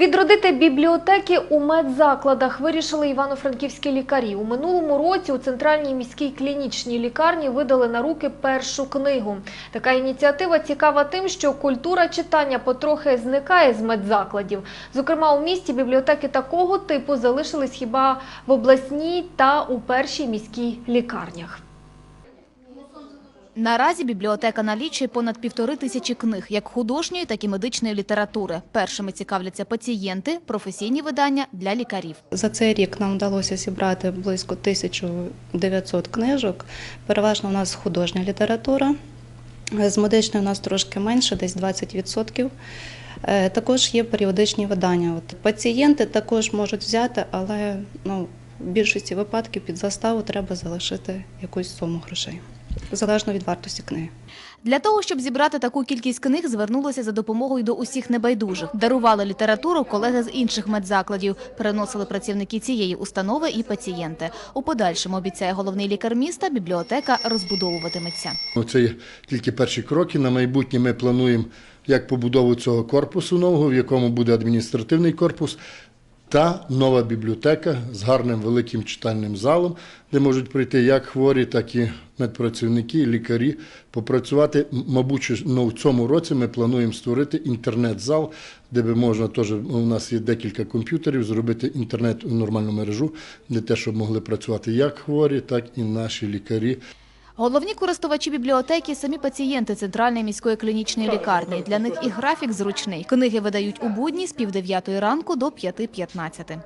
Відродити бібліотеки у медзакладах вирішили івано-франківські лікарі. У минулому році у центральній міській клінічній лікарні видали на руки першу книгу. Така ініціатива цікава тим, що культура читання потрохи зникає з медзакладів. Зокрема, у місті бібліотеки такого типу залишились хіба в обласній та у першій міській лікарнях. Наразі бібліотека налічує понад півтори тисячі книг, як художньої, так і медичної літератури. Першими цікавляться пацієнти, професійні видання для лікарів. За цей рік нам вдалося зібрати близько 1900 книжок. Переважно у нас художня література. З медичної у нас трошки менше, десь 20%. Е, Також є періодичні видання. От пацієнти також можуть взяти, але ну, в більшості випадків під заставу треба залишити якусь суму грошей, залежно від вартості книги. Для того, щоб зібрати таку кількість книг, звернулися за допомогою до усіх небайдужих. Дарували літературу колеги з інших медзакладів, переносили працівники цієї установи і пацієнти. У подальшому, обіцяє головний лікар міста, бібліотека розбудовуватиметься. Це тільки перші кроки. На майбутнє ми плануємо як побудову цього корпусу нового, в якому буде адміністративний корпус, та нова бібліотека з гарним великим читальним залом, де можуть прийти як хворі, так і медпрацівники, лікарі попрацювати. Мабуть, ну, в цьому році ми плануємо створити інтернет-зал, де би можна теж у нас є декілька комп'ютерів, зробити інтернет у нормальну мережу, де те, щоб могли працювати як хворі, так і наші лікарі. Головні користувачі бібліотеки – самі пацієнти Центральної міської клінічної лікарні. Для них і графік зручний. Книги видають у будні з пів дев'ятої ранку до п'яти п'ятнадцяти.